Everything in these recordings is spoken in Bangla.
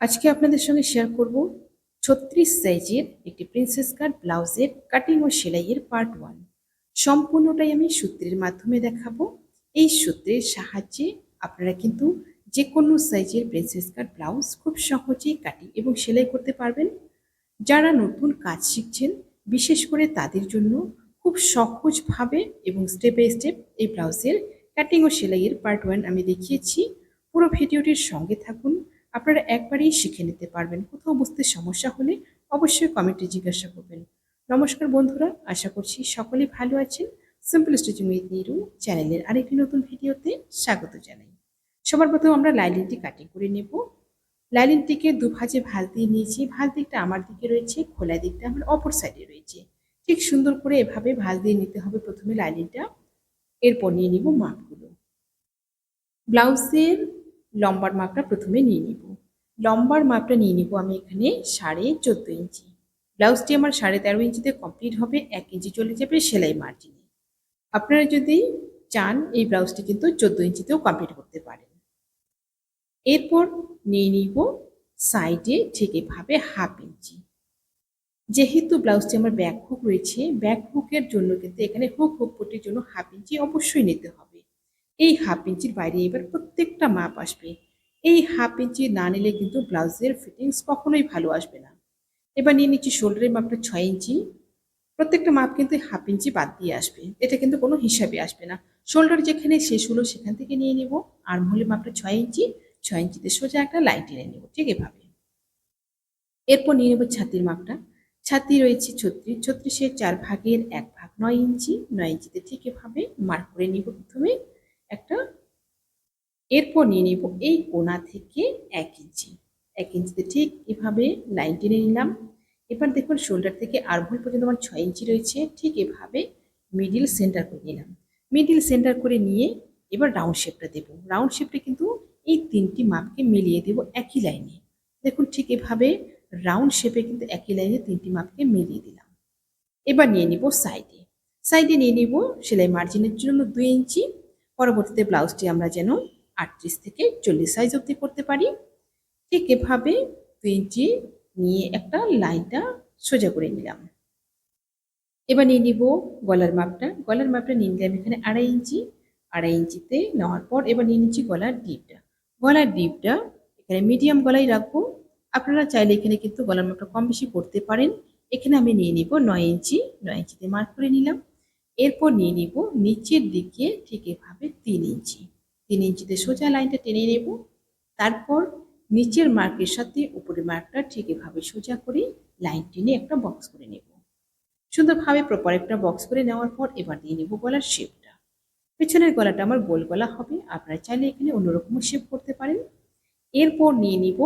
আজকে আপনাদের সঙ্গে শেয়ার করব ছত্রিশ সাইজের একটি প্রিন্সেস কাট ব্লাউজের কাটিং ও সেলাইয়ের পার্ট ওয়ান সম্পূর্ণটাই আমি সূত্রের মাধ্যমে দেখাবো। এই সূত্রের সাহায্যে আপনারা কিন্তু যে কোনো সাইজের প্রিন্সেস কাট ব্লাউজ খুব সহজেই কাটিং এবং সেলাই করতে পারবেন। যারা নতুন কাজ শিখছেন, বিশেষ করে তাদের জন্য খুব সহজভাবে এবং স্টেপ বাই স্টেপ এই ব্লাউজের কাটিং ও সেলাইয়ের পার্ট ওয়ান আমি দেখিয়েছি। পুরো ভিডিওটির সঙ্গে থাকুন আপনারা একবারেই শিখে নিতে পারবেন। কোথাও বুঝতে সমস্যা হলে অবশ্যই কমেন্টে জিজ্ঞাসা করবেন। নমস্কার বন্ধুরা, আশা করছি সকলেই ভালো আছেন। সিম্পল স্টিচিং উইথ নিরু চ্যানেলের আরেকটি নতুন ভিডিওতে স্বাগত জানাই। সবার প্রথম আমরা লাইলিনটি কাটিং করে নেব। লাইলিনটিকে দুভাজে ভাঁজ দিয়ে নিয়েছি। ভাঁজ দিকটা আমার দিকে রয়েছে, খোলা দিকটা আমার অপর সাইডে রয়েছে। ঠিক সুন্দর করে এভাবে ভাঁজ দিয়ে নিতে হবে প্রথমে লাইলিনটা এরপর নিয়ে নিব মাপগুলো। ব্লাউজের লম্বার মাপটা প্রথমে নিয়ে নিব। লম্বার মাপটা নিয়ে নিব আমি এখানে সাড়ে চোদ্দ ইঞ্চি। ব্লাউজটি আমার সাড়ে তেরো ইঞ্চিতে কমপ্লিট হবে, এক ইঞ্চি চলে যাবে সেলাই মার্জিনে। আপনারা যদি চান, এই ব্লাউজটি কিন্তু চোদ্দ ইঞ্চিতেও কমপ্লিট করতে পারেন। এরপর নিয়ে নিব সাইডে ঠিক এভাবে হাফ ইঞ্চি। যেহেতু ব্লাউজটি আমার ব্যাক হুক রয়েছে, ব্যাক হুকের জন্য কিন্তু এখানে হুক হুক পটির জন্য হাফ ইঞ্চি অবশ্যই নিতে হবে। এই হাফ ইঞ্চির বাইরে এবার প্রত্যেকটা মাপ আসবে। এই হাফ ইঞ্চি না নিলে কিন্তু ব্লাউজের ফিটিংস কখনোই ভালো আসবে না। এবার নিয়ে নিচ্ছি শোল্ডারের মাপটা ছয় ইঞ্চি। প্রত্যেকটা মাপ কিন্তু হাফ ইঞ্চি বাদ দিয়ে আসবে। এটা কিন্তু কোনো হিসাবে আসবে না। শোল্ডার যেখানে শেষ হলো সেখান থেকে নিয়ে নিব। আর মহলের মাপটা ছয় ইঞ্চি। ছয় ইঞ্চিতে সোজা একটা লাইন টেনে নেব, ঠিক এভাবে। এরপর নিয়ে নেব ছাতির মাপটা। ছাতি রয়েছে ছত্রিশ। ছত্রিশের চার ভাগের এক ভাগ নয় ইঞ্চি। নয় ইঞ্চিতে ঠিক এভাবে মার্ক করে নিব প্রথমে। একটা এরপর নিয়ে নিব এই কোনা থেকে এক ইঞ্চি। এক ইঞ্চিতে ঠিক এভাবে লাইন টেনে নিলাম। এবার দেখুন শোল্ডার থেকে আরভুল পর্যন্ত আমার ছয় ইঞ্চি রয়েছে, ঠিক এভাবে মিডিল সেন্টার করে নিলাম। মিডিল সেন্টার করে নিয়ে এবার রাউন্ড শেপটা দেব। রাউন্ড শেপটা কিন্তু এই তিনটি মাপকে মিলিয়ে দেব একই লাইনে দেখুন ঠিক এভাবে রাউন্ড শেপে কিন্তু একই লাইনে তিনটি মাপকে মিলিয়ে দিলাম। এবার নিয়ে নিব সাইডে সাইডে নিয়ে নিব সেলাই মার্জিনের জন্য দুই ইঞ্চি। পরবর্তীতে ব্লাউজটি আমরা যেন আটত্রিশ থেকে চল্লিশ সাইজ অবধি করতে পারি। ঠিক এভাবে দুই ইঞ্চি নিয়ে একটা লাইনটা সোজা করে নিলাম। এবার নিয়ে নিব গলার মাপটা। গলার মাপটা নিয়ে নিলাম এখানে আড়াই ইঞ্চি। আড়াই ইঞ্চিতে নেওয়ার পর এবার নিয়ে নিচ্ছি গলার ডিপটা। গলার ডিপটা এখানে মিডিয়াম গলাই রাখব। আপনারা চাইলে এখানে কিন্তু গলার মাপটা কম বেশি করতে পারেন। এখানে আমি নিয়ে নিব নয় ইঞ্চি। নয় ইঞ্চিতে মার্ক করে নিলাম। এরপর নিয়ে নিব নিচের দিকে ঠিক এভাবে তিন ইঞ্চি। তিন ইঞ্চিতে সোজা লাইনটা টেনে নেব। তারপর নিচের মার্কের সাথে উপরের মার্কটা ঠিক এভাবে সোজা করে লাইন টেনে একটা বক্স করে নেব। সুন্দরভাবে প্রপার একটা বক্স করে নেওয়ার পর এবার দিয়ে নেব গলার শেপটা পেছনের গলাটা আমার গোল গলা হবে, আপনারা চাইলে এখানে অন্যরকমও শেপ করতে পারেন। এরপর নিয়ে নিব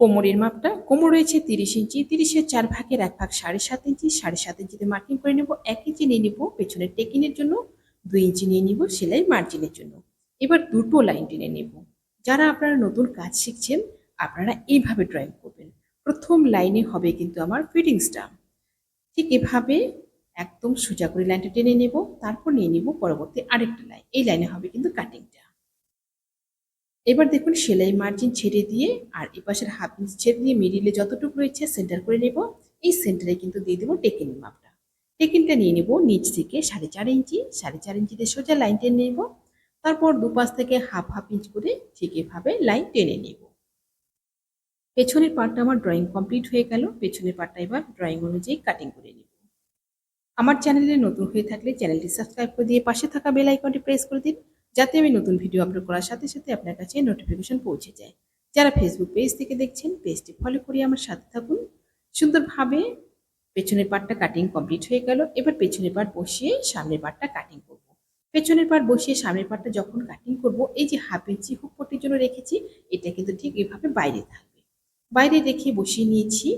কোমরের মাপটা, কোমর রয়েছে তিরিশ ইঞ্চি, তিরিশের চার ভাগের এক ভাগ সাড়ে সাত ইঞ্চি, সাড়ে সাত ইঞ্চিতে মার্কিং করে নেব, এক ইঞ্চি নিয়ে নিব পেছনের টেকিনের জন্য, দুই ইঞ্চি নিয়ে নিব সেলাই মার্জিনের জন্য। এবার দুটো লাইন টেনে নেব। যারা আপনারা নতুন কাজ শিখছেন, আপনারা এইভাবে ড্রয়িং করবেন। প্রথম লাইনে হবে কিন্তু আমার ফিটিংসটা। ঠিক এভাবে একদম সোজা করে লাইনটা টেনে নেব, তারপর নিয়ে নিব পরবর্তী আরেকটা লাইন। এই লাইনে হবে কিন্তু কাটিংটা। এবার দেখুন সেলাই মার্জিন ছেড়ে দিয়ে আর এপাশের হাফ ইঞ্চ ছেড়ে দিয়ে মিডিলে যতটুকু রয়েছে সেন্টার করে নেব। এই সেন্টারে কিন্তু দিয়ে দেবো টেকিনের মাপটা। টেকিনটা নিয়ে নেব নিচ থেকে সাড়ে চার ইঞ্চি, সাড়ে চার ইঞ্চিতে সোজা লাইন টেনে নেব। তারপর দুপাশ থেকে হাফ হাফ ইঞ্চ করে ঠিক এভাবে লাইন টেনে নেব। পেছনের পার্টটা আমার ড্রয়িং কমপ্লিট হয়ে গেল। পেছনের পার্টটা এবার ড্রয়িং অনুযায়ী কাটিং করে নেব। আমার চ্যানেলে নতুন হয়ে থাকলে চ্যানেলটি সাবস্ক্রাইব করে দিয়ে পাশে থাকা বেল আইকনটি প্রেস করে দিন। যাতে আমি নতুন ভিডিও আপলোড করার সাথে সাথে আপনার কাছে নোটিফিকেশন পৌঁছে যায়। যারা ফেসবুক পেজ থেকে দেখছেন পেজটি ফলো করে আমার সাথে থাকুন। সুন্দরভাবে পেছনের পার্টটা কাটিং কমপ্লিট হয়ে গেল। এবার পেছনের পার্ট বসিয়ে সামনের পার্টটা কাটিং করব। পেছনের পার্ট বসিয়ে সামনের পার্টটা যখন কাটিং করব, এই যে হাফ ইঞ্চি হুক পট্টির জন্য রেখেছি, এটা কিন্তু ঠিক এভাবে বাইরে থাকবে। বাইরে রেখে বসিয়ে নিয়েছি।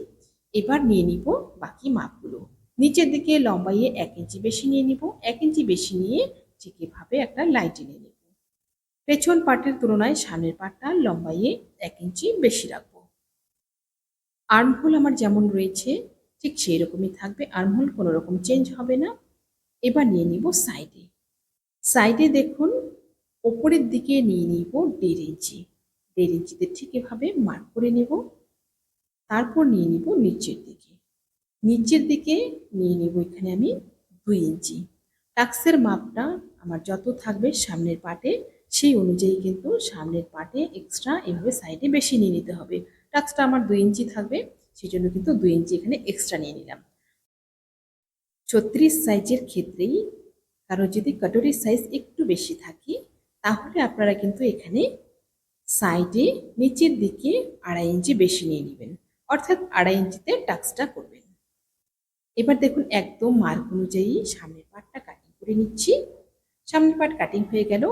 এবার নিয়ে নিব বাকি মাপগুলো। নিচের দিকে লম্বাইয়ে এক ইঞ্চি বেশি নিয়ে নিব। এক ইঞ্চি বেশি নিয়ে ঠিক এভাবে একটা লাইন টেনে নেব। পেছন পার্টের তুলনায় সামনের পার্টটা লম্বাইয়ে এক ইঞ্চি বেশি রাখব। আর্মহোল আমার যেমন রয়েছে, ঠিক সেই রকমই থাকবে। আর্মহোল কোনো রকম চেঞ্জ হবে না। এবার নিয়ে নিব সাইডে সাইডে দেখুন, ওপরের দিকে নিয়ে নিব দেড় ইঞ্চি। দেড় ইঞ্চিতে ঠিক এভাবে মার্ক করে নেব। তারপর নিয়ে নিব নিচের দিকে। নিচের দিকে নিয়ে নিব এখানে আমি দুই ইঞ্চি। টাক্সের মাপটা আমার যত থাকবে সামনের পাটে, সেই অনুযায়ী কিন্তু সামনের পাটে এক্সট্রা এভাবে সাইডে বেশি নিয়ে নিতে হবে। টাক্সটা আমার দুই ইঞ্চি থাকবে সেই জন্য কিন্তু দুই ইঞ্চি এখানে এক্সট্রা নিয়ে নিলাম। ছত্রিশ সাইজের ক্ষেত্রেই কারও যদি কাটরির সাইজ একটু বেশি থাকে, তাহলে আপনারা কিন্তু এখানে সাইডে নিচের দিকে আড়াই ইঞ্চি বেশি নিয়ে নেবেন। অর্থাৎ আড়াই ইঞ্চিতে টাক্সটা করবেন। এবার দেখুন একদম মার্ক অনুযায়ী সামনের পাটটা করে নিচ্ছি। সামনের পাট কাটিং হয়ে গেল।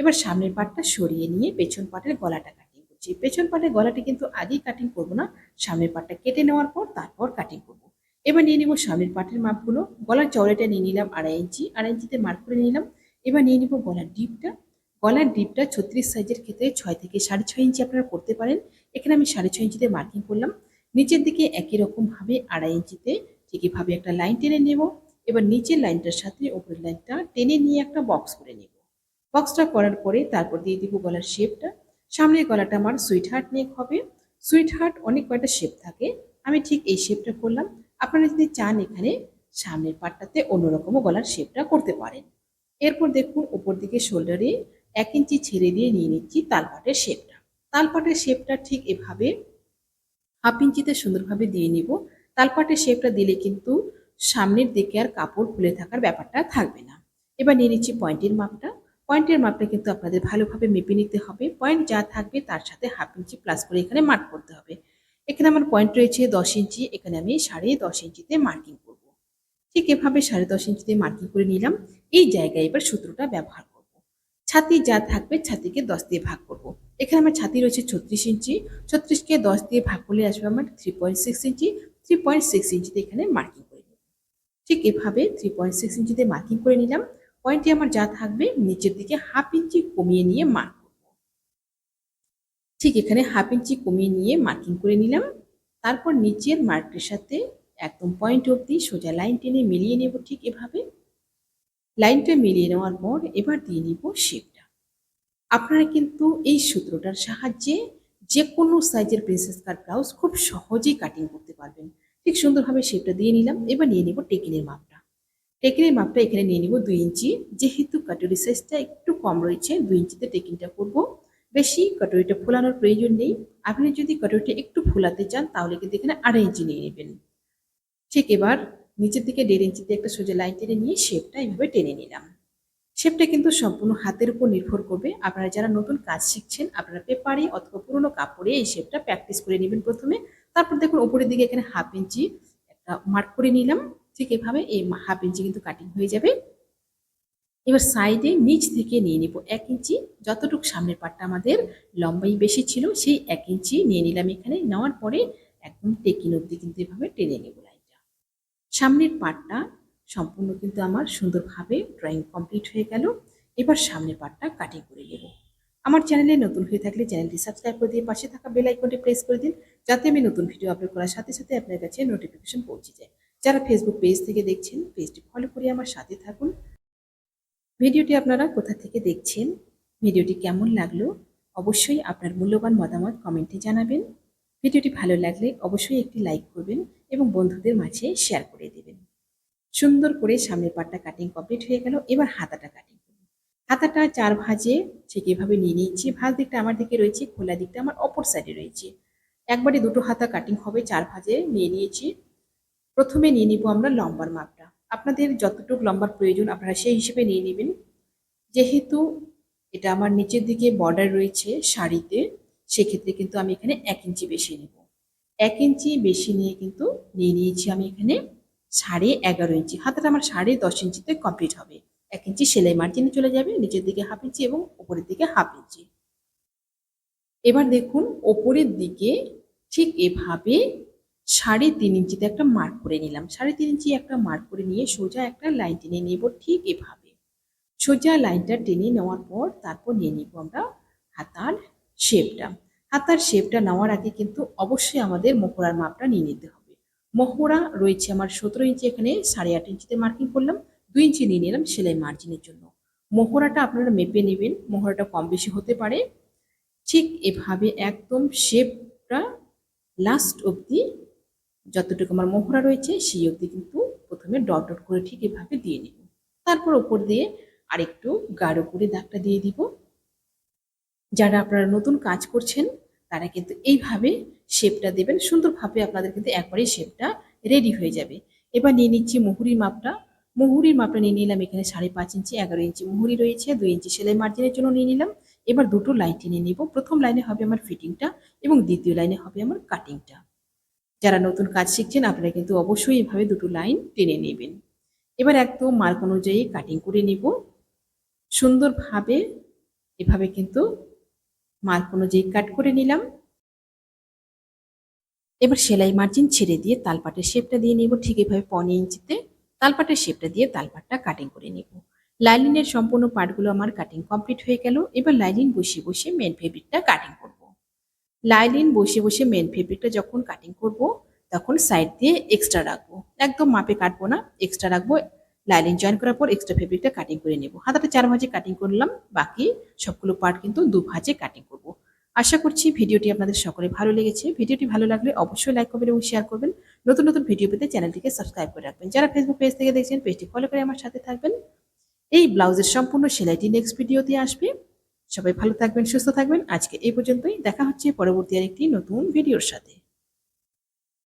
এবার সামনের পাটটা সরিয়ে নিয়ে পেছন পাটের গলাটা কাটিং করছি। পেছন পাটের গলাটি কিন্তু আগেই কাটিং করব না। সামনের পাটটা কেটে নেওয়ার পর তারপর কাটিং করব। এবার নিয়ে নিব সামনের পাটের মাপগুলো। গলার চওড়াটা নিয়ে নিলাম আড়াই ইঞ্চি। আড়াই ইঞ্চিতে মার্ক করে নিলাম। এবার নিয়ে নিব গলার ডিপটা গলার ডিপটা ছত্রিশ সাইজের ক্ষেত্রে ছয় থেকে সাড়ে ছয় ইঞ্চি আপনারা করতে পারেন। এখানে আমি সাড়ে ছয় ইঞ্চিতে মার্কিং করলাম। নিচের দিকে একই রকমভাবে আড়াই ইঞ্চিতে ঠিক এভাবে একটা লাইন টেনে নেব। এবার নিচের লাইনটার সাথে উপরের লাইনটা টেনে নিয়ে একটা বক্স করে নেব। বক্সটা করার পরে তারপর দিয়ে দিব গলার শেপটা সামনের গলাটা আমার সুইট হার্ট নেক হবে। সুইট হার্ট অনেক কয়টা শেপ থাকে। আমি ঠিক এই শেপটা করলাম। আপনারা যদি চান এখানে সামনের পাটটাতে অন্যরকমও গলার শেপটা করতে পারেন। এরপর দেখুন উপর দিকে শোল্ডারে এক ইঞ্চি ছেড়ে দিয়ে নিয়ে নিচ্ছি তালপাটের শেপটা তালপাটের শেপটা ঠিক এভাবে হাফ ইঞ্চিতে সুন্দরভাবে দিয়ে নিব। তালপাটের শেপটা দিলে কিন্তু সামনের দিকে আর কাপড় খুলে থাকার ব্যাপারটা থাকবে না। এবার নিয়ে নিচ্ছি পয়েন্টের মাপটা। পয়েন্টের মাপটা কিন্তু আপনাদের ভালোভাবে মেপে নিতে হবে। পয়েন্ট যা থাকবে তার সাথে হাফ ইঞ্চি প্লাস করে এখানে মার্ক করতে হবে। এখানে আমার পয়েন্ট রয়েছে দশ ইঞ্চি এখানে আমি সাড়ে দশ ইঞ্চিতে মার্কিং করব। ঠিক এভাবে সাড়ে দশ ইঞ্চিতে মার্কিং করে নিলাম। এই জায়গায় এবার সূত্রটা ব্যবহার করব। ছাতি যা থাকবে ছাতিকে দশ দিয়ে ভাগ করব। এখানে আমার ছাতি রয়েছে ছত্রিশ ইঞ্চি ছত্রিশকে দশ দিয়ে ভাগ করলে আসবে আমার three point six inch three point six ইঞ্চিতে এখানে মার্কিং ঠিক এভাবে থ্রি পয়েন্ট সিক্স ইঞ্চিতে মার্কিং করে নিলাম। পয়েন্টে আমার যা থাকবে নিচের দিকে হাফ ইঞ্চি কমিয়ে নিয়ে মার্ক করব। ঠিক এখানে হাফ ইঞ্চি কমিয়ে নিয়ে মার্কিং করে নিলাম। তারপর নিচের মার্কের সাথে একদম পয়েন্ট অবধি সোজা লাইন টেনে মিলিয়ে নেব ঠিক এভাবে। লাইনটা মিলিয়ে নেওয়ার পর এবার দিয়ে নিব শেপটা আপনারা কিন্তু এই সূত্রটার সাহায্যে যে কোনো সাইজের প্রিন্সেস কাট ব্লাউজ খুব সহজেই কাটিং করতে পারবেন। ঠিক সুন্দরভাবে শেপটা দিয়ে নিলাম। এবার নিয়ে নিব টেকিনের মাপটা। টেকিনের মাপটা এখানে নিয়ে নিব দুই ইঞ্চি। যেহেতু কাটুরি সাইজটা একটু কম রয়েছে, দুই ইঞ্চিতে টেকিংটা করব। বেশি কাটুরিটা ফোলানোর প্রয়োজন নেই। আপনি যদি কাটুরিটা একটু ফোলাতে চান, তাহলে কিন্তু এখানে আড়াই ইঞ্চি নিয়ে নেবেন। ঠিক এবার নিচের দিকে দেড় ইঞ্চিতে একটা সোজা লাইন টেনে নিয়ে শেপটা এইভাবে টেনে নিলাম। শেপটা কিন্তু সম্পূর্ণ হাতের উপর নির্ভর করবে। আপনারা যারা নতুন কাজ শিখছেন, আপনারা পেপারে অথবা পুরোনো কাপড়ে এই শেপটা প্র্যাকটিস করে নেবেন প্রথমে। তারপর দেখুন উপরের দিকে এখানে হাফ ইঞ্চি একটা মার্ক করে নিলাম। ঠিক এভাবে এই হাফ ইঞ্চি কিন্তু কাটিং হয়ে যাবে। এবার সাইডে নিচ থেকে নিয়ে নিব এক ইঞ্চি যতটুকু সামনের পাটটা আমাদের লম্বাই বেশি ছিল, সেই এক ইঞ্চি নিয়ে নিলাম এখানে। নেওয়ার পরে একদম টেকিন অব্দি কিন্তু এভাবে টেনে নেব লাইনটা। সামনের পাটটা সম্পূর্ণ কিন্তু আমার সুন্দরভাবে ড্রয়িং কমপ্লিট হয়ে গেল। এবার সামনের পাটটা কাটিং করে নেব। আমার চ্যানেলে নতুন হয়ে থাকলে চ্যানেলটি সাবস্ক্রাইব করে দিয়ে পাশে থাকা বেল আইকনটি প্রেস করে দিন। যাতে আমি নতুন ভিডিও আপলোড করার সাথে সাথে আপনার কাছে নোটিফিকেশন পৌঁছে যায়। যারা ফেসবুক পেজ থেকে দেখছেন পেজটি ফলো করে আমার সাথে থাকুন। ভিডিওটি আপনারা কোথা থেকে দেখছেন? ভিডিওটি কেমন লাগল? অবশ্যই আপনার মূল্যবান মতামত কমেন্টে জানাবেন। ভিডিওটি ভালো লাগলে অবশ্যই একটি লাইক করবেন এবং বন্ধুদের মাঝে শেয়ার করে দেবেন। সুন্দর করে সামনের পাটটা কাটিং কমপ্লিট হয়ে গেল, এবার হাতাটা কাটিং হাতাটা চার ভাজে, ঠিক এভাবে নিয়ে নিয়েছি। ভাজ দিকটা আমার দিকে রয়েছে, খোলা দিকটা আমার অপর সাইডে রয়েছে। একবারে দুটো হাতা কাটিং হবে, চার ভাজে নিয়ে নিয়েছি। প্রথমে নিয়ে নিব আমরা লম্বার মাপটা। আপনাদের যতটুকু লম্বার প্রয়োজন আপনারা সেই হিসেবে নিয়ে নেবেন। যেহেতু এটা আমার নিচের দিকে বর্ডার রয়েছে শাড়িতে, সেক্ষেত্রে কিন্তু আমি এখানে এক ইঞ্চি বেশি নেব। এক ইঞ্চি বেশি নিয়ে কিন্তু নিয়ে নিয়েছি আমি এখানে সাড়ে এগারো ইঞ্চি। হাতাটা আমার সাড়ে দশ ইঞ্চিতে কমপ্লিট হবে। এক ইঞ্চি সেলাই মার্জিনে চলে যাবে, নিচের দিকে হাফ ইঞ্চি এবং ওপরের দিকে হাফ ইঞ্চি। এবার দেখুন, ওপরের দিকে ঠিক এভাবে সাড়ে তিন ইঞ্চিতে একটা মার্ক করে নিলাম। সাড়ে তিন ইঞ্চি একটা মার্ক করে নিয়ে সোজা একটা লাইন টেনে নেব ঠিক এভাবে। সোজা লাইনটা টেনে নেওয়ার পর তারপর নিয়ে নিব আমরা হাতার শেপটা। হাতার শেপটা নেওয়ার আগে কিন্তু অবশ্যই আমাদের মোহরার মাপটা নিয়ে নিতে হবে। মোহরা রয়েছে আমার সতেরো ইঞ্চি, এখানে সাড়ে আট ইঞ্চিতে মার্কিং করলাম। দুই ইঞ্চি নিয়ে নিলাম সেলাই মার্জিনের জন্য। মোহরাটা আপনারা মেপে নেবেন। মোহরাটা কম বেশি হতে পারে। ঠিক এভাবে একদম শেপটা লাস্ট অবধি যতটুকু আমার মোহরা রয়েছে, সেই অবধি কিন্তু প্রথমে ডট ডট করে ঠিক এভাবে দিয়ে নিব। তারপর ওপর দিয়ে আরেকটু গাঢ় করে দাগটা দিয়ে দিব। যারা আপনারা নতুন কাজ করছেন, তারা কিন্তু এইভাবে শেপটা দেবেন। সুন্দরভাবে আপনাদের কিন্তু একবারেই শেপটা রেডি হয়ে যাবে। এবার নিয়ে নিচ্ছি মুহুরির মাপটা। মুহুরির মাপটা নিয়ে নিলাম এখানে সাড়ে পাঁচ ইঞ্চি, এগারো ইঞ্চি মুহুরি রয়েছে, দুই ইঞ্চি সেলাই মার্জিনের জন্য নিয়ে নিলাম। এবার দুটো লাইন টেনে নিব। প্রথম লাইনে হবে আমার ফিটিংটা এবং দ্বিতীয় লাইনে হবে আমার কাটিংটা যারা নতুন কাজ শিখছেন, আপনারা কিন্তু অবশ্যই এভাবে দুটো লাইন টেনে নেবেন। এবার একদম মার্ক অনুযায়ী কাটিং করে নিব। সুন্দরভাবে এভাবে কিন্তু মার্ক অনুযায়ী কাট করে নিলাম। এবার সেলাই মার্জিন ছেড়ে দিয়ে তালপাটের শেপটা দিয়ে নিব। ঠিক এভাবে পনেরো ইঞ্চিতে তালপাটের শেপটা দিয়ে তালপাটটা কাটিং করে নিব। লাইলিনের সম্পূর্ণ পার্টগুলো আমার কাটিং কমপ্লিট হয়ে গেল। এবার লাইলিন বসে বসে মেন ফেব্রিকটা কাটিং করব। লাইলিন বসে বসে মেন ফেব্রিকটা যখন কাটিং করব, তখন সাইড দিয়ে এক্সট্রা রাখব। একদম মাপে কাটবো না এক্সট্রা রাখব। লাইলিন জয়েন করার পর এক্সট্রা ফেব্রিকটা কাটিং করে নেব। হাতাটা চার ভাঁজে কাটিং করলাম, বাকি সবগুলো পার্ট কিন্তু দু ভাঁজে কাটিং করব। আশা করছি ভিডিওটি আপনাদের সকলে ভালো লেগেছে। ভিডিওটি ভালো লাগলে অবশ্যই লাইক করবেন এবং শেয়ার করবেন। নতুন নতুন ভিডিও পেতে চ্যানেলটিকে সাবস্ক্রাইব করে রাখবেন। যারা ফেসবুক পেজ থেকে দেখছেন পেজটি ফলো করে আমার সাথে থাকবেন। এই ব্লাউজের সম্পূর্ণ সেলাইটি নেক্সট ভিডিওতে আসবে। সবাই ভালো থাকবেন, সুস্থ থাকবেন। আজকে এই পর্যন্তই। দেখা হচ্ছে পরবর্তী আরেকটি নতুন ভিডিওর সাথে।